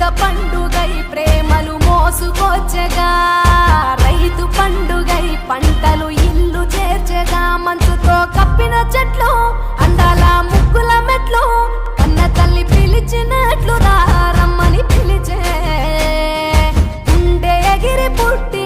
పెద్ద పండుగై ప్రేమలు మోసుకొచ్చగా. రైతు పండుగై పంటలు ఇల్లు చేర్చగా. మంచుతో కప్పిన చెట్లు అందాల ముగ్గుల మెట్లు కన్న తల్లి పిలిచినట్లు దారమ్మని పిలిచే. ఉండే ఎగిరి పుట్టి